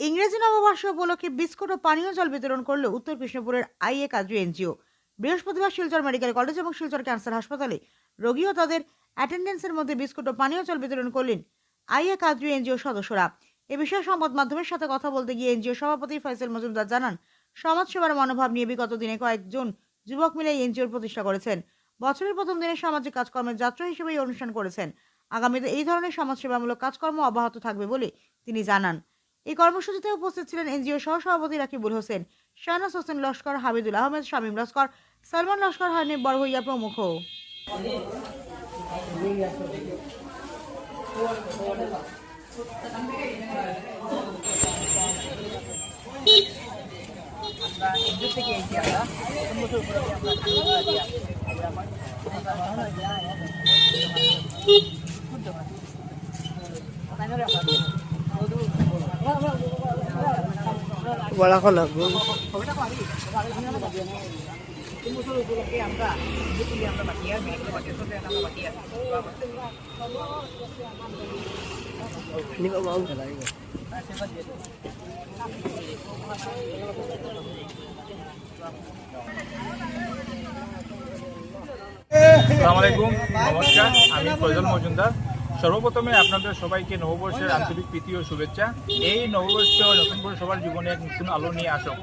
ইংরেজি নববর্ষ উপলক্ষে বিস্কুট ও পানীয় জল বিতরণ করল উত্তর কৃষ্ণপুরের আইএ কাজু এনজিও। বৃহস্পতিবার শিলচর মেডিকেল কলেজ এবং শিলচর ক্যান্সার হাসপাতালে রোগী ও তাদের অ্যাটেন্ডেন্সের মধ্যে বিস্কুট ও পানীয় জল বিতরণ করলেন আইএ কাজু এনজিও সদস্যরা। এ বিষয়ে সংবাদ মাধ্যমের সাথে কথা বলতে গিয়ে এনজিও সভাপতি ফয়সাল মজুমদার জানান, সমাজসেবার মনোভাব নিয়ে বিগত দিনে কয়েকজন যুবক মিলে এনজিওর প্রতিষ্ঠা করেছেন। বছরের প্রথম দিনে সামাজিক কাজকর্মের যাত্রা হিসেবে এই অনুষ্ঠান করেছেন। আগামীতে এই ধরনের সমাজসেবামূলক কাজকর্ম অব্যাহত থাকবে বলে তিনি জানান। এই কর্মসূচিতে উপস্থিত ছিলেন এনজিও সহ সভাপতি রাকিবুল হোসেন, শাহনাজ হোসেন লস্কর, হাবিদুল আহমেদ, শামীম লস্কর, সালমান লস্কর, হানিফ বড়ভইয়া প্রমুখ। আমরা এনজিও থেকে এসেছি আমরা প্রথম বছর উপলক্ষে আমরা খানাগুলো দিয়ে আমরা আমার আমরা বানানো হয় না, শুদ্ধ হয়। তাই না রে আমরা? বলা হলো গো। ছবিটা পারি, তবে আগে আমি আমরা বাকি আছি। তিন বছর উপলক্ষে আমরা এনজিও থেকে আমরা বাকি আর মেডিকেল বাকি আছে, আমরা বাকি আছি। Ini kok mau jalan ini? আর সেবা দিয়ে দেবো। আসসালামু আলাইকুম নমস্কার আমি ফয়জল মজুমদার সর্বপ্রথমে আপনাদের সবাইকে নববর্ষের আন্তরিক প্রীতি ও শুভেচ্ছা। এই নববর্ষ নতুন করে সবার জীবনে এক নতুন আলো নিয়ে আসুক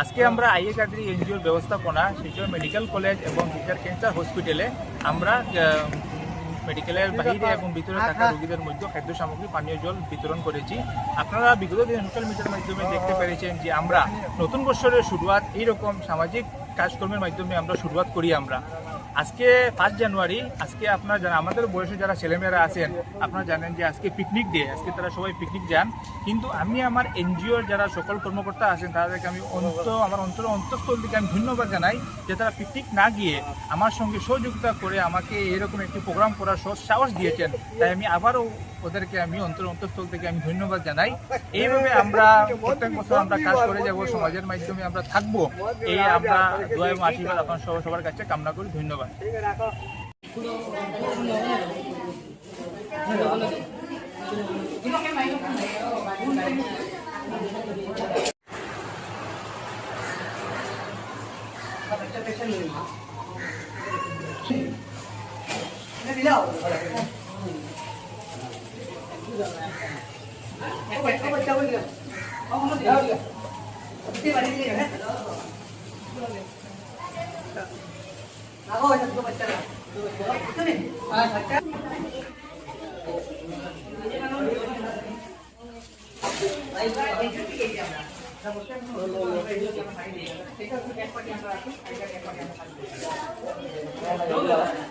আজকে আমরা আইএ কাদরি এনজিওর ব্যবস্থাপনা শিশু মেডিকেল কলেজ এবং টিচার ক্যান্সার হসপিটালে আমরা মেডিকেলের বাহিরে এবং ভিতরে থাকা রোগীদের মধ্যে খাদ্য সামগ্রী পানীয় জল বিতরণ করেছি। আপনারা বিগত দিন সোশ্যাল মিডিয়ার মাধ্যমে দেখতে পেরেছেন যে আমরা নতুন বছরের শুরুয়াত এইরকম সামাজিক কাজকর্মের মাধ্যমে আমরা শুরুয়াত করি আমরা। আজকে ফার্স্ট জানুয়ারি আজকে আপনারা আমাদের বয়সে যারা ছেলেমেয়েরা আছেন, আপনারা জানেন যে আজকে পিকনিক ডে আজকে তারা সবাই পিকনিক যান। কিন্তু আমি আমার এনজিওর যারা সকল কর্মকর্তা আছেন, তাদেরকে আমি অন্ত, আমার অন্তর অন্তঃস্থল থেকে আমি ধন্যবাদ জানাই যে তারা পিকনিক না গিয়ে আমার সঙ্গে সহযোগিতা করে আমাকে এরকম একটি প্রোগ্রাম করার সাহস দিয়েছেন। তাই আমি আবারও ওদেরকে আমি অন্তর অন্তঃস্থল থেকে আমি ধন্যবাদ জানাই। এইভাবে আমরা প্রত্যেক বছর আমরা কাজ করে যাব, সমাজের মাধ্যমে আমরা থাকব। এই আমরা এবং আশীর্বাদ আপনার সবার কাছে কামনা করি, ধন্যবাদ। ঠিক আছে রাখো Thank you. ঠিক আছে